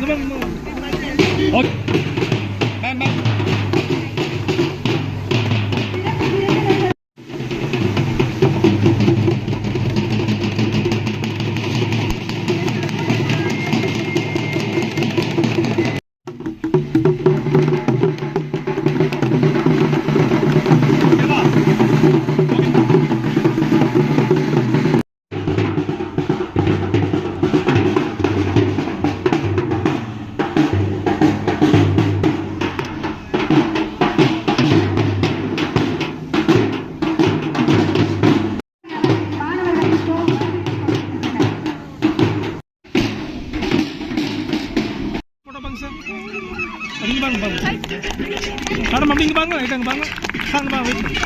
Hadi. Madam அப்படிங்க பாருங்க. Right அங்கே பாருங்க. அங்கே பாருங்க. வெயிட் பண்ணுங்க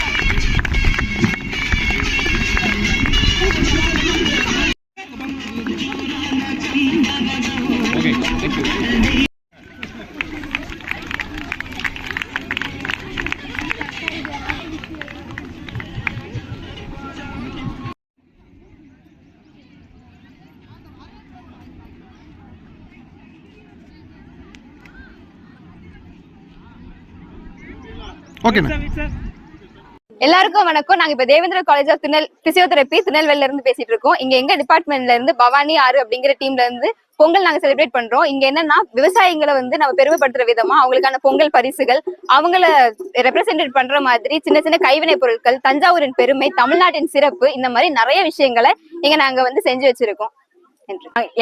ஓகே. தேங்க்யூ ஓகேண்ணா எல்லாருக்கும் வணக்கம். நாங்க இப்ப தேவேந்திர காலேஜ் ஆஃப் திருநெல் பிசியோதெரபி திருநெல்வேலில இருந்து பேசிட்டு இருக்கோம். இங்க எங்க டிபார்ட்மெண்ட்ல இருந்து பவானி ஆறு அப்படிங்கிற டீம்ல இருந்து பொங்கல் நாங்க செலிப்ரேட் பண்றோம். இங்க என்னன்னா விவசாயிகளை வந்து நம்ம பெருமைப்படுத்துற விதமா அவங்களுக்கான பொங்கல் பரிசுகள் அவங்கள ரெப்ரசென்டேட் பண்ற மாதிரி சின்ன சின்ன கைவினை பொருட்கள் தஞ்சாவூரின் பெருமை தமிழ்நாட்டின் சிறப்பு இந்த மாதிரி நிறைய விஷயங்களை இங்க நாங்க வந்து செஞ்சு வச்சிருக்கோம்.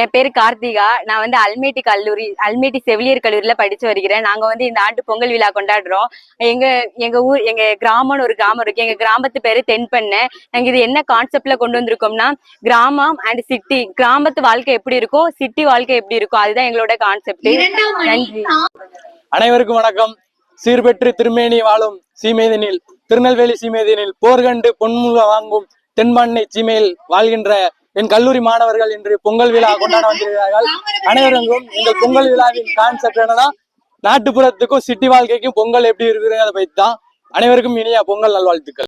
என் பேரு கார்த்திகா. நான் வந்து அல்மேட்டி கல்லூரி அல்மேட்டி செவிலியர் கல்லூரியில படிச்சு வருகிறேன். நாங்க வந்து இந்த ஆண்டு பொங்கல் விழா கொண்டாடுறோம். எங்க எங்க ஊர் எங்க கிராமம்னு ஒரு கிராமம் இருக்கு. எங்க கிராமத்து பேரு தென்பண்ணை. நாங்க இது என்ன கான்செப்ட்ல கொண்டு வந்திருக்கோம்னா கிராமம் அண்ட் சிட்டி கிராமத்து வாழ்க்கை எப்படி இருக்கும் சிட்டி வாழ்க்கை எப்படி இருக்கும் அதுதான் எங்களோட கான்செப்ட் நன்றி. அனைவருக்கும் வணக்கம். சீர்பெற்று திருமேனி வாழும் சீமேதினில் திருநெல்வேலி சீமேதினில் போர்கண்டு பொன்முக வாங்கும் தென்மண்ணை ஜிமெயில் வாழ்கின்ற என் கல்லூரி மாணவர்கள் இன்று பொங்கல் விழா கொண்டாட வந்திருக்கிறார்கள். அனைவருக்கும் எங்கள் பொங்கல் விழாவின் கான்செப்ட் என்னன்னா நாட்டுப்புறத்துக்கும் சிட்டி வாழ்க்கைக்கும் பொங்கல் எப்படி இருக்குங்கிறத பற்றி தான் அனைவருக்கும் இனிய பொங்கல் நல்வாழ்த்துக்கள்.